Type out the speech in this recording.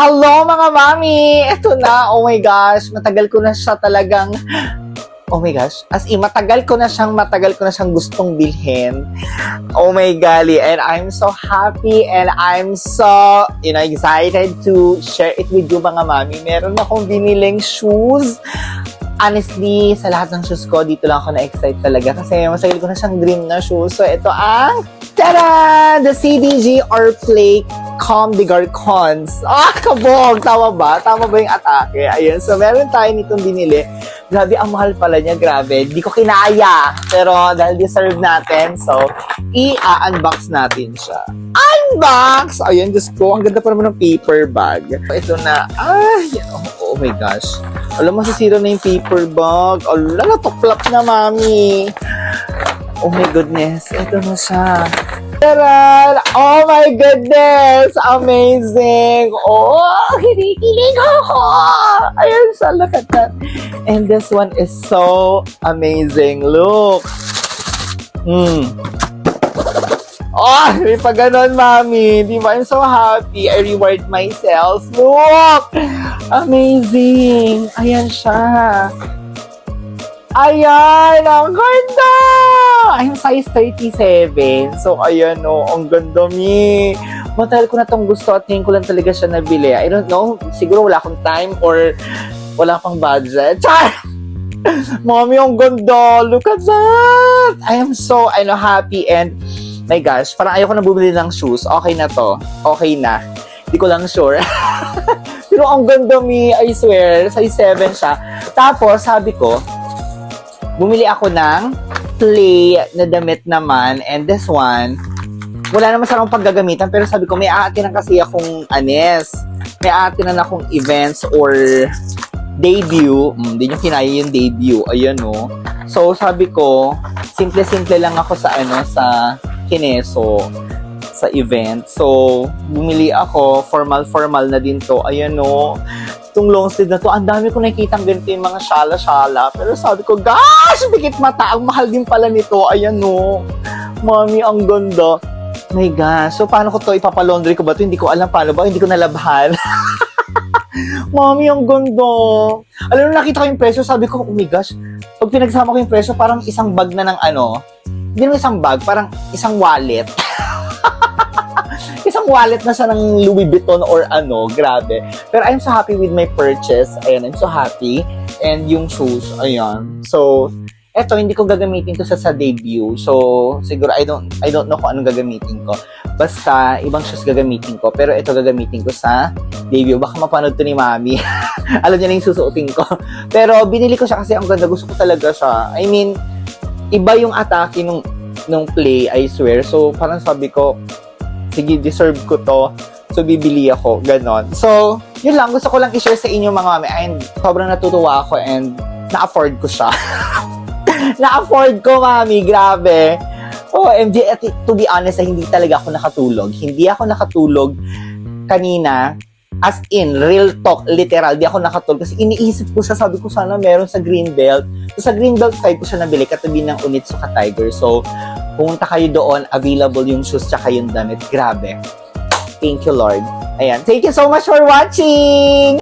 Hello mga mami! Ito na, oh my gosh, matagal ko na siya talagang Oh my gosh, as in, matagal ko na siyang, matagal ko na siyang gustong bilhin. Oh my golly, and I'm so happy and I'm so, you know, excited to share it with you mga mami. Meron akong biniling shoes. Honestly, sa lahat ng shoes ko, dito lang ako na-excite talaga kasi masagil ko na siyang dream na shoes. So, ito ang, tada! The CDG or Play Calm de Garcons. Ah, kabog! Tama ba? Tama ba yung atake? Ayan, so meron tayo nitong binili. Grabe, ang mahal pala niya. Grabe. Di ko kinaya. Pero dahil deserve natin, so i-unbox natin siya. Unbox! Ayan, Diyos ko. Ang ganda pa naman ng paper bag. Ito na. Ay, my gosh. Alam, masisira na yung paper bag. Ala, natuklap na, mami. Oh my goodness. Ito na siya. Taran! Oh my goodness! Amazing! Oh, kinikilig ako! Ayan siya, look at that. And this one is so amazing. Look! Hmm. Oh, may pa ganon, mami. Di ba? I'm so happy. I reward myself. Look! Amazing! Ayan siya. Ayan! Ang ganda! I'm size 37. So, ayan o. ang ganda, mi. Matagal ko na tong gusto at ngayon ko lang talaga siya nabili. I don't know. Siguro wala akong time or wala pang budget. Char! Mami, ang ganda. Look at that! I am so, I know, happy and my gosh, parang ayoko na bumili ng shoes. Okay na to. Okay na. Hindi ko lang sure. Pero ang ganda, mi. I swear. Size 7 siya. Tapos, sabi ko, bumili ako ng play na damit naman. And this one, wala naman sa akong paggagamitan. Pero sabi ko, may aatinan kasi akong anes. May aatinan akong events or debut. Hindi nyo kinaya yung debut. Ayan, no. So, sabi ko, simple-simple lang ako sa, ano, sa Kineso sa event. So, bumili ako. Formal-formal na din to. Ayan, no itong long sleeve na to, ang dami ko nakikitang ganito yung mga shala-shala. Pero sabi ko, gosh, bigit mata, ang mahal din pala nito. Ayan no. Mami, ang ganda. My gosh. So, paano ko to ipapalaundry ko ba to? Hindi ko alam paano ba. Hindi ko nalabhan. Mami, ang ganda. Alam mo, nakita ko yung presyo. Sabi ko, oh my gosh. Pag pinagsama ko yung presyo, parang isang bag na ng ano. Hindi naman isang bag, parang isang wallet. isang wallet na siya ng Louis Vuitton or ano, grabe. Pero I'm so happy with my purchase. Ayan, I'm so happy. And yung shoes, ayan. So, eto, hindi ko gagamitin to sa sa debut. So, siguro, I don't, I don't know kung anong gagamitin ko. Basta, ibang shoes gagamitin ko. Pero ito gagamitin ko sa debut. Baka mapanood to ni Mami. Alam niya na yung susuotin ko. Pero, binili ko siya kasi ang ganda. Gusto ko talaga siya. I mean, iba yung atake nung, nung play, I swear. So, parang sabi ko, sige, deserve ko to. So, bibili ako. Ganon. So, yun lang. Gusto ko lang i-share sa inyo mga mami. And sobrang natutuwa ako and na-afford ko siya. na-afford ko, mami. Grabe. Oh, MJ, at to be honest, eh, hindi talaga ako nakatulog. Hindi ako nakatulog kanina. As in, real talk, literal, di ako nakatulog. Kasi iniisip ko siya, sabi ko sana meron sa Greenbelt. So, sa Greenbelt side ko siya nabili, katabi ng Unitsuka Tiger. So, pumunta kayo doon, available yung shoes tsaka yung damit. Grabe. Thank you, Lord. Ayan. Thank you so much for watching!